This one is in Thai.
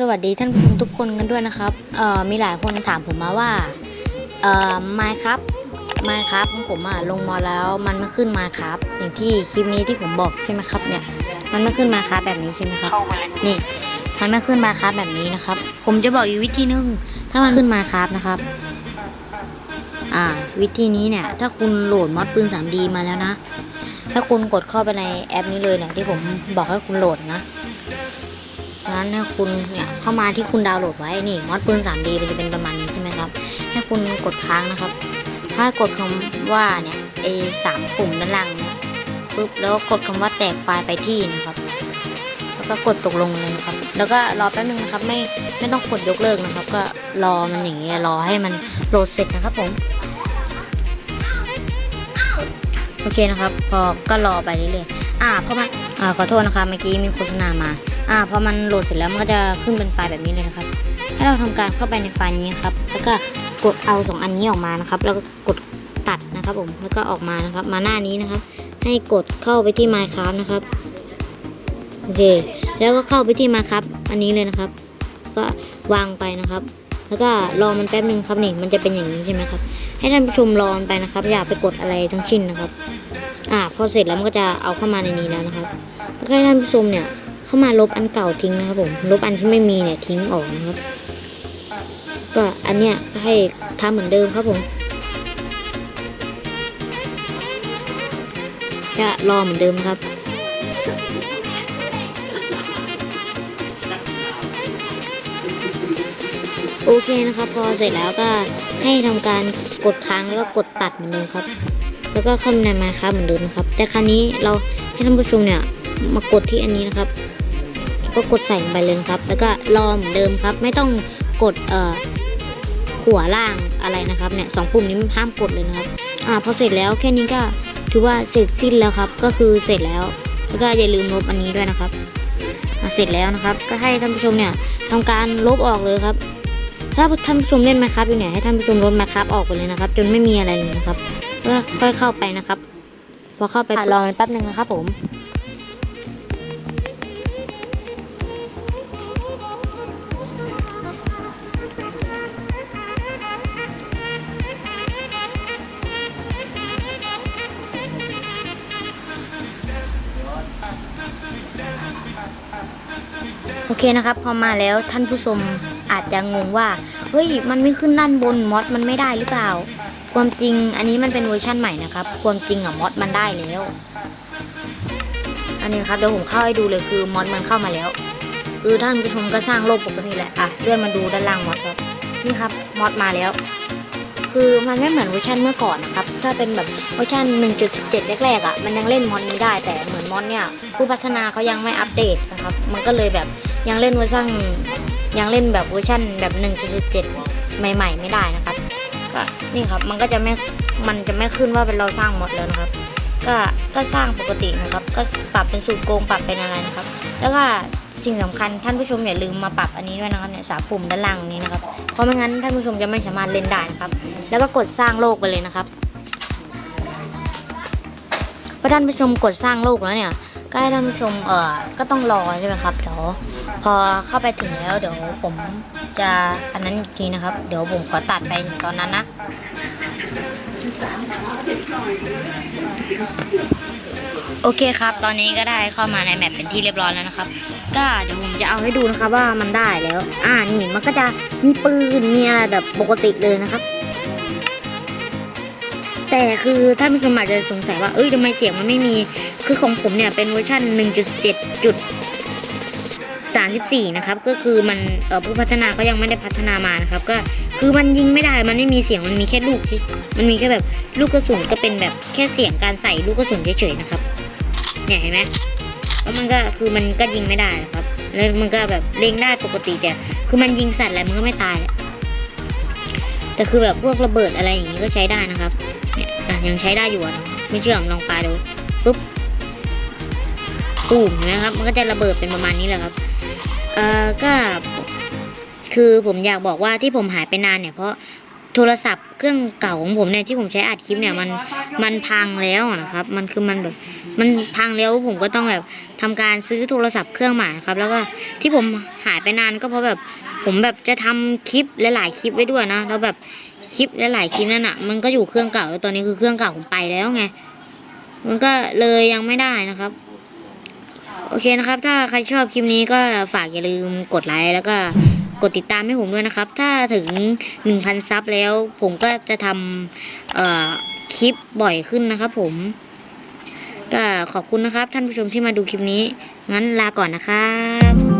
สวัสดีท่านผู้ชมทุกคนกันด้วยนะครับ เอ่อมีหลายคนถามผมมาว่า เอ่อไมครับไมครับของผมอะลงมอแล้วมันไม่ขึ้นมาครับ อย่างที่คลิปนี้ที่ผมบอกใช่ไหมครับ เนี่ย มันไม่ขึ้นมาครับแบบนี้ใช่ไหมครับ นี่มันไม่ขึ้นมาครับแบบนี้นะครับ ผมจะบอกอีกวิธีนึงถ้ามันขึ้นมาครับนะครับ อ่า วิธีนี้เนี่ย ถ้าคุณโหลดมอดปืน 3D มาแล้วนะ ถ้าคุณกดเข้าไปในแอปนี้เลยเนี่ยที่ผมบอกให้คุณโหลดนะ ดังนั้นถ้าคุณเนี่ยเข้ามาที่คุณดาวน์โหลดไว้นี่มอดปืน 3D มันจะเป็นประมาณนี้ใช่ไหมครับ ให้คุณกดค้างนะครับ ถ้ากดคำว่าเนี่ยไอ้สามปุ่มด้านล่างเนี่ยปุ๊บแล้วกดคำว่าแตกไฟล์ไปที่นะครับ แล้วก็กดตกลงเลยนะครับ แล้วก็รอแป๊บนึงนะครับไม่ไม่ต้องกดยกเลิกนะครับ ก็รอมันอย่างเงี้ยรอให้มันโหลดเสร็จนะครับผมโอเคนะครับ พอก็รอไปเรื่อยๆอ่าเพราะมันอ่าขอโทษนะครับเมื่อกี้มีโฆษณามา อ่าพอมันโหลดเสร็จแล้วมันก็จะขึ้นเป็นไฟล์แบบนี้เลยนะครับ ให้เราทำการเข้าไปในไฟล์นี้ครับ แล้วก็กดเอาสองอันนี้ออกมานะครับ แล้วก็กดตัดนะครับผม แล้วก็ออกมานะครับ มาหน้านี้นะครับ ให้กดเข้าไปที่ Minecraft นะครับ โอเค แล้วก็เข้าไปที่ Minecraft อันนี้เลยนะครับ ก็วางไปนะครับ แล้วก็รอมันแป๊บนึงครับนี่มันจะเป็นอย่างนี้ใช่ไหมครับ ให้ท่านผู้ชมรอมันไปนะครับ อย่าไปกดอะไรทั้งสิ้นนะครับ อ่า พอเสร็จแล้วมันก็จะเอาเข้ามาในนี้แล้วนะครับ ให้ท่านผู้ชมเนี่ย เข้ามาลบอันเก่าทิ้งนะครับผม ลบอันที่ไม่มีเนี่ยทิ้งออกนะครับ ก็อันเนี้ยให้ทำเหมือนเดิมครับผมก็รอเหมือนเดิมครับโอเคนะครับ พอเสร็จแล้วก็ให้ทำการกดค้างแล้วก็กดตัดเหมือนเดิมครับ แล้วก็เข้าในมาครับเหมือนเดิมครับ แต่คราวนี้เราให้ท่านผู้ชมเนี่ยมากดที่อันนี้นะครับ ก็กดใส่ลงไปเลยครับ แล้วก็รอเหมือนเดิมครับ ไม่ต้องกดเอ่อหัวล่างอะไรนะครับเนี่ยสองปุ่มนี้ห้ามกดเลยนะครับ อ่าพอเสร็จแล้วแค่นี้ก็ถือว่าเสร็จสิ้นแล้วครับ ก็คือเสร็จแล้ว แล้วก็อย่าลืมลบอันนี้ด้วยนะครับอ่าเสร็จแล้วนะครับ ก็ให้ท่านผู้ชมเนี่ยทำการลบออกเลยครับ ถ้าท่านผู้ชมเล่นมาครับอยู่เนี่ยให้ท่านผู้ชมลดมาครับออกไปเลยนะครับ จนไม่มีอะไรเลยนะครับก็ค่อยเข้าไปนะครับ พอเข้าไปรอมันแป๊บหนึ่งนะครับผม อเคนะครับ พอมาแล้วท่านผู้ชมอาจจะงงว่า เฮ้ย มันไม่ขึ้นด้านบนมอดมันไม่ได้หรือเปล่า ความจริงอันนี้มันเป็นเวอร์ชั่นใหม่นะครับ ความจริงอะมอดมันได้แล้วอันนี้ครับเดี๋ยวผมเข้าให้ดูเลยคือมอดมันเข้ามาแล้วคือท่านผู้ชมก็สร้างโลกปกติแหละอะเลื่อนมาดูด้านล่างมอดครับนี่ครับมอดมาแล้ว คือมันไม่เหมือนเวอร์ชันเมื่อก่อนนะครับถ้าเป็นแบบเวอร์ชัน1.17 แรกๆอะมันยังเล่นมอดนี้ได้แต่เหมือนมอดเนี่ยผู้พัฒนาเขายังไม่อัปเดตนะครับ มันก็เลยแบบ ยังเล่นเวอร์ชันยังเล่นแบบเวอร์ชันแบบ 1.17 ใหม่ ๆ ไม่ได้นะครับก็นี่ครับมันก็จะไม่มันจะไม่ขึ้นว่าเป็นเราสร้างมอดแล้วนะครับ ก็ก็สร้างปกตินะครับ ก็ปรับเป็นสูตรโกงปรับเป็นอะไรนะครับ แล้วก็สิ่งสำคัญท่านผู้ชมอย่าลืมมาปรับอันนี้ด้วยนะครับเนี่ยสามปุ่มด้านล่างนี้นะครับ เพราะไม่งั้นท่านผู้ชมจะไม่สามารถเล่นได้นะครับ แล้วก็กดสร้างโลกไปเลยนะครับพอท่านผู้ชมกดสร้างโลกแล้วเนี่ยก็ให้ท่านผู้ชมเอ่อก็ต้องรอใช่ไหมครับเดี๋ยว พอเข้าไปถึงแล้วเดี๋ยวผมจะอันนั้นอีกทีนะครับ เดี๋ยวผมขอตัดไปถึงตอนนั้นนะโอเคครับ ตอนนี้ก็ได้เข้ามาในแมปเป็นที่เรียบร้อยแล้วนะครับ ก็เดี๋ยวผมจะเอาให้ดูนะครับว่ามันได้แล้ว อ่านี่มันก็จะมีปืนมีอะไรแบบปกติเลยนะครับ แต่คือท่านผู้ชมอาจจะสงสัยว่าเอ้ยทำไมเสียงมันไม่มี คือของผมเนี่ยเป็นเวอร์ชัน1.7จุด 34 นะครับ ก็คือมันผู้พัฒนาเขายังไม่ได้พัฒนามานะครับ ก็คือมันยิงไม่ได้ มันไม่มีเสียง มันมีแค่ลูก มันมีแค่แบบลูกกระสุนก็เป็นแบบแค่เสียงการใส่ลูกกระสุนเฉยๆนะครับ เนี่ยเห็นไหมแล้วมันก็คือมันก็ยิงไม่ได้นะครับ แล้วมันก็แบบเล็งได้ปกติแต่คือมันยิงสัตว์อะไรมันก็ไม่ตายแหละแต่คือแบบพวกระเบิดอะไรอย่างนี้ก็ใช้ได้นะครับ เนี่ยยังใช้ได้อยู่อะไม่เชื่อลองปาดูปุ๊บตูมนไหมครับ มันก็จะระเบิดเป็นประมาณนี้แหละครับ เอ่อก็คือผมอยากบอกว่าที่ผมหายไปนานเนี่ยเพราะโทรศัพท์เครื่องเก่าของผมเนี่ยที่ผมใช้อัดคลิปเนี่ยมันมันพังแล้วนะครับ มันคือมันแบบมันพังแล้วผมก็ต้องแบบทำการซื้อโทรศัพท์เครื่องใหม่นะครับ แล้วก็ที่ผมหายไปนานก็เพราะแบบผมแบบจะทำคลิปหลายๆคลิปไว้ด้วยนะแล้วแบบคลิปหลายๆคลิปนั่นอะ มันก็อยู่เครื่องเก่าแล้วตอนนี้คือเครื่องเก่าผมไปแล้วไง มันก็เลยยังไม่ได้นะครับ โอเคนะครับ ถ้าใครชอบคลิปนี้ก็ฝากอย่าลืมกดไลค์แล้วก็กดติดตามให้ผมด้วยนะครับ ถ้าถึง 1,000 ซับแล้ว ผมก็จะทำคลิปบ่อยขึ้นนะครับผม ก็ขอบคุณนะครับ ท่านผู้ชมที่มาดูคลิปนี้ งั้นลาก่อนนะครับ